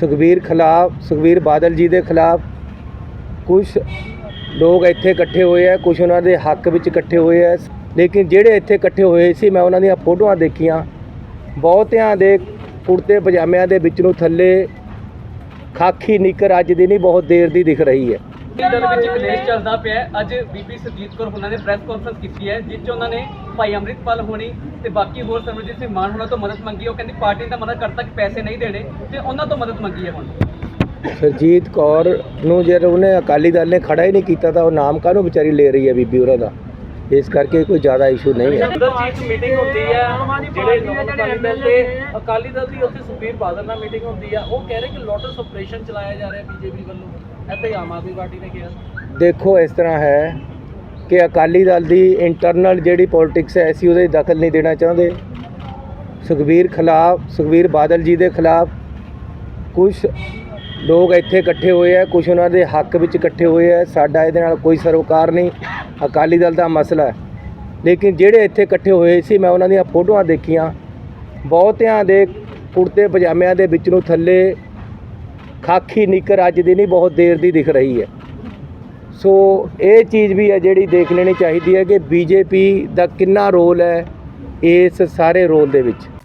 ਸੁਖਬੀਰ ਖਿਲਾਫ, ਸੁਖਬੀਰ ਬਾਦਲ ਜੀ ਦੇ ਖਿਲਾਫ ਕੁਝ ਲੋਕ ਇੱਥੇ ਇਕੱਠੇ ਹੋਏ ਆ ਕੁਝ ਉਹਨਾਂ ਦੇ ਹੱਕ ਵਿੱਚ ਇਕੱਠੇ ਹੋਏ ਆ। ਲੇਕਿਨ ਜਿਹੜੇ ਇੱਥੇ ਇਕੱਠੇ ਹੋਏ ਸੀ, ਮੈਂ ਉਹਨਾਂ ਦੀਆਂ ਫੋਟੋਆਂ ਦੇਖੀਆਂ। ਬਹੁਤਿਆਂ ਦੇ ਕੁੜਤੇ ਪਜਾਮਿਆਂ ਦੇ ਵਿੱਚ ਨੂੰ ਥੱਲੇ ਖਾਕੀ ਨਿੱਕਰ ਅੱਜ ਦੀ ਨਹੀਂ, ਬਹੁਤ ਦੇਰ ਦੀ ਦਿਖ ਰਹੀ ਹੈ। ਦਲ ਵਿੱਚ ਕਲੇਸ਼ ਚੱਲਦਾ ਪਿਆ ਅੱਜ ਬੀਬੀ ਸਰਜੀਤ ਕੌਰ ਉਹਨਾਂ ਨੇ ਪ੍ਰੈਸ ਕਾਨਫਰੰਸ ਕੀਤੀ ਹੈ, ਜਿਸ 'ਚ ਉਹਨਾਂ ਨੇ ਭਾਈ ਅੰਮ੍ਰਿਤਪਾਲ ਹੋਣੀ ਤੇ ਬਾਕੀ ਹੋਰ ਸਰਵਜੀਤ ਸਿੰਘ ਮਾਨ ਹੋਣਾ ਤੋਂ ਮਦਦ ਮੰਗੀ। ਉਹ ਕਹਿੰਦੀ ਪਾਰਟੀ ਨੇ ਤਾਂ ਮਨਾ ਕਰਤਾ ਕਿ ਪੈਸੇ ਨਹੀਂ ਦੇਣੇ ਤੇ ਉਹਨਾਂ ਤੋਂ ਮਦਦ ਮੰਗੀ ਹੈ ਹੁਣ। ਸਰਜੀਤ ਕੌਰ ਨੂੰ ਜੇ ਉਹਨੇ ਅਕਾਲੀ ਦਲ ਨੇ ਖੜਾ ਹੀ ਨਹੀਂ ਕੀਤਾ ਤਾਂ ਉਹ ਨਾਮ ਕਾਹਨੂੰ ਵਿਚਾਰੀ ਲੈ ਰਹੀ ਹੈ ਬੀਬੀ ਉਹਨਾਂ ਦਾ? ਇਸ ਕਰਕੇ ਕੋਈ ਜ਼ਿਆਦਾ ਇਸ਼ੂ ਨਹੀਂ ਹੈ। ਅੰਦਰ ਚੀਫ ਮੀਟਿੰਗ ਹੁੰਦੀ ਹੈ ਜਿਹੜੇ ਲੋਕ ਅਕਾਲੀ ਦਲ ਤੇ ਅਕਾਲੀ ਦਲ ਦੀ ਉੱਥੇ ਸੁਖਬੀਰ ਬਾਦਲ ਨਾਲ ਮੀਟਿੰਗ ਹੁੰਦੀ ਹੈ ਉਹ ਕਹਿ ਰਹੇ ਕਿ ਲੋਟਸ ਆਪਰੇਸ਼ਨ ਚਲਾਇਆ ਜਾ ਰਿਹਾ ਬੀਜੇਪੀ ਵੱਲੋਂ। ਇੱਥੇ ਆਮ ਆਦਮੀ ਪਾਰਟੀ ਨੇ ਕਿਹਾ। ਦੇਖੋ ਇਸ ਤਰ੍ਹਾਂ ਹੈ ਕਿ ਅਕਾਲੀ ਦਲ ਦੀ ਇੰਟਰਨਲ ਜਿਹੜੀ ਪੋਲਿਟਿਕਸ ਹੈ, ਅਸੀਂ ਉਹਦੇ 'ਚ ਦਖਲ ਨਹੀਂ ਦੇਣਾ ਚਾਹੁੰਦੇ। ਸੁਖਬੀਰ ਖਿਲਾਫ, ਸੁਖਬੀਰ ਬਾਦਲ ਜੀ ਦੇ ਖਿਲਾਫ ਕੁਝ ਲੋਕ ਇੱਥੇ ਇਕੱਠੇ ਹੋਏ ਆ ਕੁਝ ਉਹਨਾਂ ਦੇ ਹੱਕ ਵਿੱਚ ਇਕੱਠੇ ਹੋਏ ਆ, ਸਾਡਾ ਇਹਦੇ ਨਾਲ ਕੋਈ ਸਰੋਕਾਰ ਨਹੀਂ, ਅਕਾਲੀ ਦਲ ਦਾ ਮਸਲਾ ਹੈ। ਲੇਕਿਨ ਜਿਹੜੇ ਇੱਥੇ ਇਕੱਠੇ ਹੋਏ ਸੀ, ਮੈਂ ਉਹਨਾਂ ਦੀਆਂ ਫੋਟੋਆਂ ਦੇਖੀਆਂ, ਬਹੁਤਿਆਂ ਦੇ ਕੁੜਤੇ ਪਜਾਮਿਆਂ ਦੇ ਵਿੱਚ ਨੂੰ ਥੱਲੇ ਖਾਕੀ ਨਿੱਕਰ ਅੱਜ ਦੀ ਨਹੀਂ, ਬਹੁਤ ਦੇਰ ਦੀ ਦਿਖ ਰਹੀ ਹੈ। ਸੋ ਇਹ ਚੀਜ਼ ਵੀ ਹੈ ਜਿਹੜੀ ਦੇਖ ਲੈਣੀ ਚਾਹੀਦੀ ਹੈ ਕਿ ਬੀਜੇਪੀ ਦਾ ਕਿੰਨਾ ਰੋਲ ਹੈ ਇਸ ਸਾਰੇ ਰੋਲ ਦੇ ਵਿੱਚ।